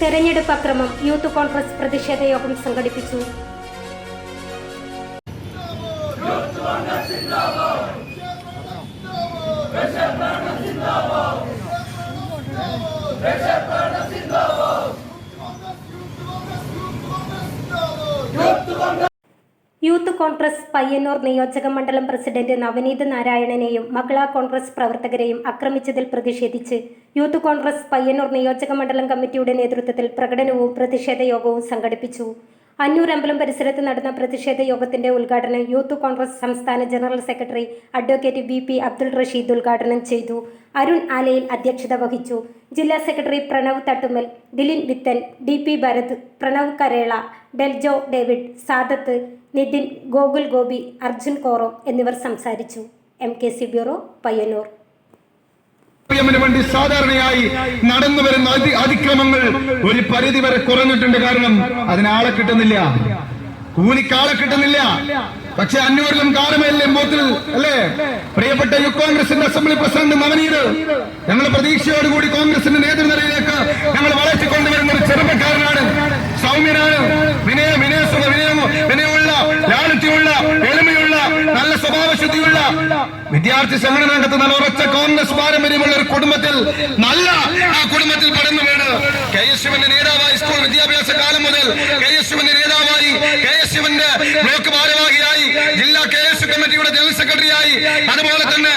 തെരഞ്ഞെടുപ്പ് അക്രമം യൂത്ത് കോൺഗ്രസ് പ്രതിഷേധ യോഗം സംഘടിപ്പിച്ചു. യൂത്ത് കോൺഗ്രസ് പയ്യന്നൂർ നിയോജക മണ്ഡലം പ്രസിഡന്റ് നവനീത് നാരായണനെയും മഹിളാ കോൺഗ്രസ് പ്രവർത്തകരെയും ആക്രമിച്ചതിൽ പ്രതിഷേധിച്ച് യൂത്ത് കോൺഗ്രസ് പയ്യന്നൂർ നിയോജക മണ്ഡലം കമ്മിറ്റിയുടെ നേതൃത്വത്തിൽ പ്രകടനവും പ്രതിഷേധ യോഗവും സംഘടിപ്പിച്ചു. അന്നൂർ അമ്പലം പരിസരത്ത് നടന്ന പ്രതിഷേധ യോഗത്തിന്റെ ഉദ്ഘാടനം യൂത്ത് കോൺഗ്രസ് സംസ്ഥാന general secretary advocate V P Abdul Rasheed ഉദ്ഘാടനം ചെയ്തു. അരുൺ ആലയിൽ അധ്യക്ഷത വഹിച്ചു. ജില്ലാ secretary Pranav Thattumal Dilin Vithan D P Bharath Pranav Karela Deljo David Sadath Nithin Gokul Gopi Arjun Koro എന്നിവർ സംസാരിച്ചു. M K C bureau Payyanur. ന് വേണ്ടി സാധാരണയായി നടന്നു വരുന്ന അതി അതിക്രമങ്ങൾ ഒരു പരിധി വരെ കുറഞ്ഞിട്ടുണ്ട്. കാരണം അതിനാളെ കിട്ടുന്നില്ല. കൂലിക്കാളെ കിട്ടുന്നില്ല. പക്ഷെ അന്വേഷണം കാലമേലെ മൂത്തിൽ അല്ലേ? പ്രിയപ്പെട്ട യു കോൺഗ്രസിന്റെ അസംബ്ലി പ്രസിഡന്റ് നവനീത് ഞങ്ങൾ പ്രതീക്ഷയോടുകൂടി കോൺഗ്രസിന്റെ നേതൃനിരയിലേക്ക് ഞങ്ങൾ വളർത്തിക്കൊണ്ടുവരുന്ന ഒരു ചെറുപ്പക്കാരനാണ് ഭാവശുദ്ധിയുള്ള വിദ്യാർത്ഥി സംഘടന നടത്തുന്ന ഉറച്ച കോൺഗ്രസ് പാരമ്പര്യമുള്ള ഒരു കുടുംബത്തിൽ നല്ല ആ കുടുംബത്തിൽ പഠനം വീണ് കെ എസ് ശിവന്റെ നേതാവായി സ്കൂൾ വിദ്യാഭ്യാസ കാലം മുതൽ കെ എസ് ശിവന്റെ നേതാവായി കെ എസ് ശിവന്റെ ബ്ലോക്ക് ഭാരവാഹിയായി ജില്ലാ കെ എസ് കമ്മിറ്റിയുടെ ജനറൽ സെക്രട്ടറിയായി അതുപോലെ തന്നെ